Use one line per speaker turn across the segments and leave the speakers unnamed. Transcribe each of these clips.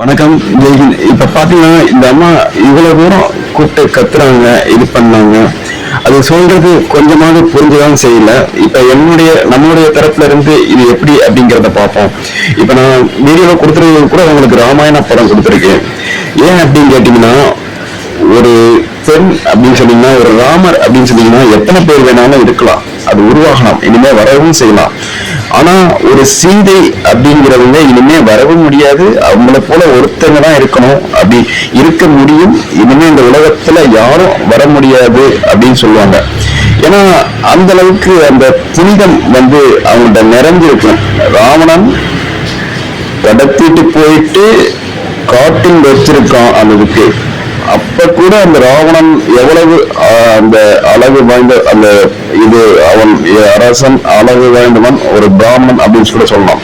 வணக்கம். ஜெய்ஹிந்த் இப்ப பாத்தீங்கன்னா இந்த அம்மா இவ்வளவு தூரம் கூப்பிட்டு கத்துறாங்க இது பண்ணாங்க. அது சொல்றது கொஞ்சமாவது புரிஞ்சுதான் செய்யல. இப்ப என்னுடைய நம்மளுடைய தரப்புல இருந்து இது எப்படி அப்படிங்கிறத பார்ப்போம். இப்ப நான் வீடியோவில் கொடுத்துருக்கிறது கூட உங்களுக்கு ராமாயண படம் கொடுத்துருக்கேன். ஏன் அப்படின்னு கேட்டீங்கன்னா ஒரு பெண் அப்படின்னு சொன்னீங்கன்னா ஒரு ராமர் அப்படின்னு சொன்னீங்கன்னா எத்தனை பேர் வேணாலும் இருக்கலாம். அது உருவாகலாம். இனிமே வரவும் செய்யலாம். ஆனா ஒரு சீதை அப்படிங்கிறவங்க இனிமே வரவும் முடியாது. அவங்கள போல ஒருத்தங்க தான் இருக்கணும். அப்படி இருக்க முடியும். இனிமே இந்த உலகத்துல யாரும் வர முடியாது அப்படின்னு சொல்லுவாங்க. ஏன்னா அந்த அளவுக்கு அந்த புனிதம் வந்து அவங்கள்ட்ட நிறைஞ்சிருக்கும். ராவணன் கடத்திட்டு போயிட்டு காட்டில் வச்சிருக்கான் அந்த இதுக்கு அப்ப கூட அந்த ராவணன் எவ்வளவு அந்த அழகு வாய்ந்த அந்த இது அவன் அரசன் அழகு வாய்ந்தவன் ஒரு பிராமணன் அப்படின்னு கூட சொல்லலாம்.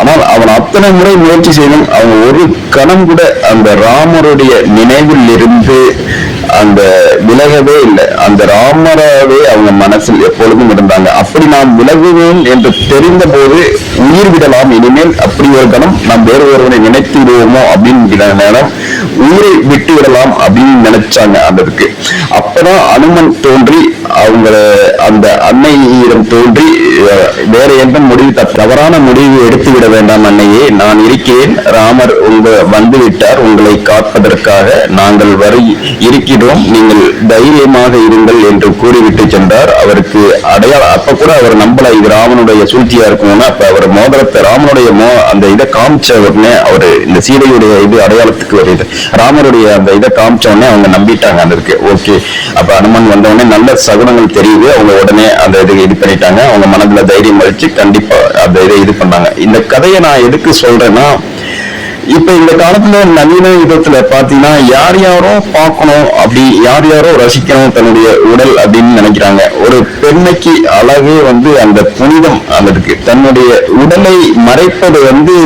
ஆனால் அவன் அத்தனை முறை முயற்சி செய்தும் அவன் ஒரு கணம் கூட அந்த ராமருடைய நினைவில் இருந்து அந்த விலகவே இல்லை. அந்த ராமராவே அவங்க மனசில் எப்பொழுதும் இருந்தாங்க. அப்படி நாம் விலகுவேன் என்று தெரிந்த போது உயிர் விடலாம். இனிமேல் அப்படி ஒரு கணம் நாம் வேறு ஒருவனை நினைத்து விடுவோமோ அப்படின்னு நேரம் உயிரை விட்டு விடலாம் அப்படின்னு நினைச்சாங்க அதற்கு அப்பதான் அனுமன் தோன்றி அவங்கள அந்த அன்னையிடம் தோன்றி வேற எந்த முடிவு தவறான முடிவு எடுத்து விட வேண்டாம் அன்னையே நான் இருக்கிறேன். ராமர் உங்க வந்துவிட்டார். உங்களை காப்பதற்காக நாங்கள் வரை இருக்கிறோம். நீங்கள் தைரியமாக இருங்கள் என்று கூறிவிட்டு சென்றார். அவருக்கு அடையாளம் அப்ப கூட அவர் நம்பல. இது ராமனுடைய சூழ்ச்சியா இருக்கும்னா அப்ப அவர் மோதிரத்தை ராமனுடைய மோ அந்த இதை காமிச்ச உடனே அவரு இந்த சீதையுடைய இது அடையாளத்துக்கு வருது. ராமருடைய அந்த இதை காமிச்ச உடனே அவங்க நம்பிட்டாங்க. அதற்கு ஓகே. அப்ப அனுமன் வந்த உடனே நல்ல குணங்கள் தெரியுது அவங்க உடனே அந்த இதை இது பண்ணிட்டாங்க. அவங்க மனதுல தைரியம் அழிச்சு கண்டிப்பா அந்த இதை இது பண்ணாங்க. இந்த கதையை நான் எதுக்கு சொல்றேன்னா இப்ப இந்த காலத்துல நவீன யுகத்துல பாத்தீங்கன்னா யார் யாரோ பார்க்கணும் அப்படி யார் யாரோ ரசிக்கணும் தன்னுடைய உடல் அப்படின்னு நினைக்கிறாங்க. ஒரு பெண்மைக்கு அழகே வந்து அந்த புனிதம் அதற்கு தன்னுடைய உடலை மறைப்பது வந்து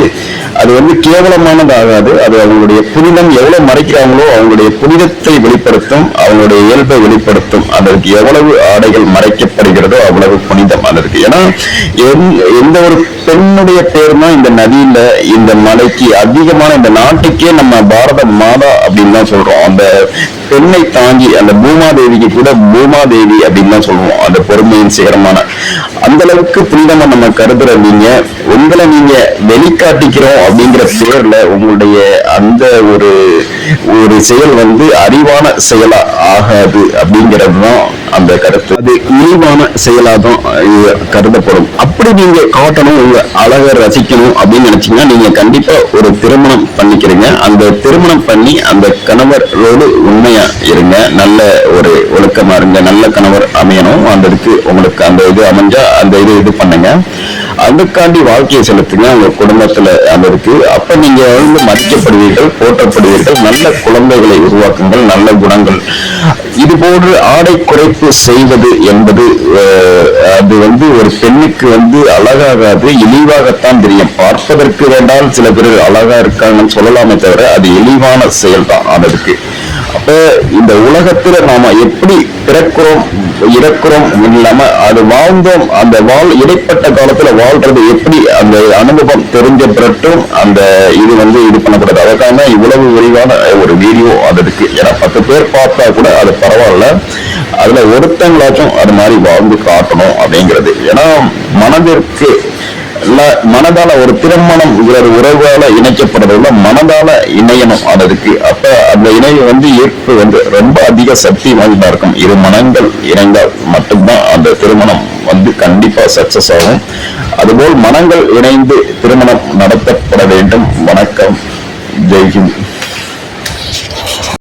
அது வந்து கேவலமானதாகாது. அது அவங்களுடைய புனிதம் எவ்வளவு மறைக்கிறாங்களோ அவங்களுடைய புனிதத்தை வெளிப்படுத்தும் அவங்களுடைய இயல்பை வெளிப்படுத்தும். அதற்கு எவ்வளவு ஆடைகள் மறைக்கப்படுகிறதோ அவ்வளவு புனிதம் அதற்கு. ஏன்னா எந்த- எந்த ஒரு பெண்ணுடைய பேர் தான் இந்த நதியில இந்த மலைக்கு அதிகமான இந்த நாட்டுக்கே நம்ம பாரத மாதா அப்படின்னு தான் சொல்றோம். அந்த பெண்ணை தாங்கி அந்த பூமாதேவிக்கு கூட பூமாதேவி அப்படின்னு தான் சொல்லுவோம். அந்த பொறுமையின் சிகரமான அந்த அளவுக்கு புனிதமா நம்ம கருதுற நீங்க உங்களை நீங்க வெளிக்காட்டிக்கிறோம் அப்படிங்கிற பேர்ல உங்களுடைய அந்த ஒரு ஒரு செயல் வந்து அறிவான செயலா ஆகாது அப்படிங்கிறது தான் அந்த கருத்து. அது இழிவான செயலா தான் கருதப்படும். அப்படி நீங்க காட்டணும் உங்க அழகை ரசிக்கணும் அப்படின்னு நினைச்சீங்கன்னா நீங்க கண்டிப்பா ஒரு திருமணம் பண்ணிக்கிறீங்க. அந்த திருமணம் பண்ணி அந்த கணவரோடு உண்மையா இருங்க. நல்ல ஒரு ஒழுக்கமா இருங்க. நல்ல கணவர் அமையணும். அந்த இதுக்கு உங்களுக்கு அந்த இது அமைஞ்சா அந்த இது இது பண்ணுங்க. அதுக்காண்டி வாழ்க்கையை செலுத்துங்க. உங்க குடும்பத்துல அந்த இருக்கு. அப்ப நீங்க வந்து மதிக்கப்படுவீர்கள் போற்றப்படுவீர்கள். நல்ல குழந்தைகளை உருவாக்குங்கள் நல்ல குணங்கள். இது போன்று ஆடை குறைப்பு செய்வது என்பது அது வந்து ஒரு பெண்ணுக்கு வந்து அழகாகாது இழிவாகத்தான் தெரியும். பார்ப்பதற்கு வேண்டாம். சில பேர் அழகா இருக்காங்கன்னு சொல்லலாமே தவிர அது இழிவான செயல் தான் அதற்கு அப்ப இந்த உலகத்துல நாம எப்படி பிறக்கிறோம் இறக்குறோம் இல்லாம அது வாழ்ந்தோம் அந்த வாழ் இடைப்பட்ட காலத்துல வாழ்றது எப்படி அந்த அனுபவம் தெரிஞ்ச பிறட்டும் அந்த இது வந்து இது பண்ணக்கூடாது. அதற்கான இவ்வளவு விரிவான ஒரு வீடியோ அது இருக்கு ஏன்னா பத்து பேர் பார்த்தா கூட அது பரவாயில்ல. அதுல ஒருத்தங்களாச்சும் அது மாதிரி வாழ்ந்து காட்டணும் அப்படிங்கிறது. ஏன்னா மனதிற்கு மனதால ஒரு திருமணம் இவரது உறவால இணைக்கப்படுறதுல மனதால இணையணும் அதற்கு அப்ப அந்த இணைவு வந்து ஈர்ப்பு வந்து ரொம்ப அதிக சக்தி வாய்ந்தா இருக்கும். இரு மனங்கள் இணைந்தால் மட்டும்தான் அந்த திருமணம் வந்து கண்டிப்பா சக்சஸ் ஆகும். அதுபோல் மனங்கள் இணைந்து திருமணம் நடத்தப்பட வேண்டும். வணக்கம். ஜெய்ஹிந்த்.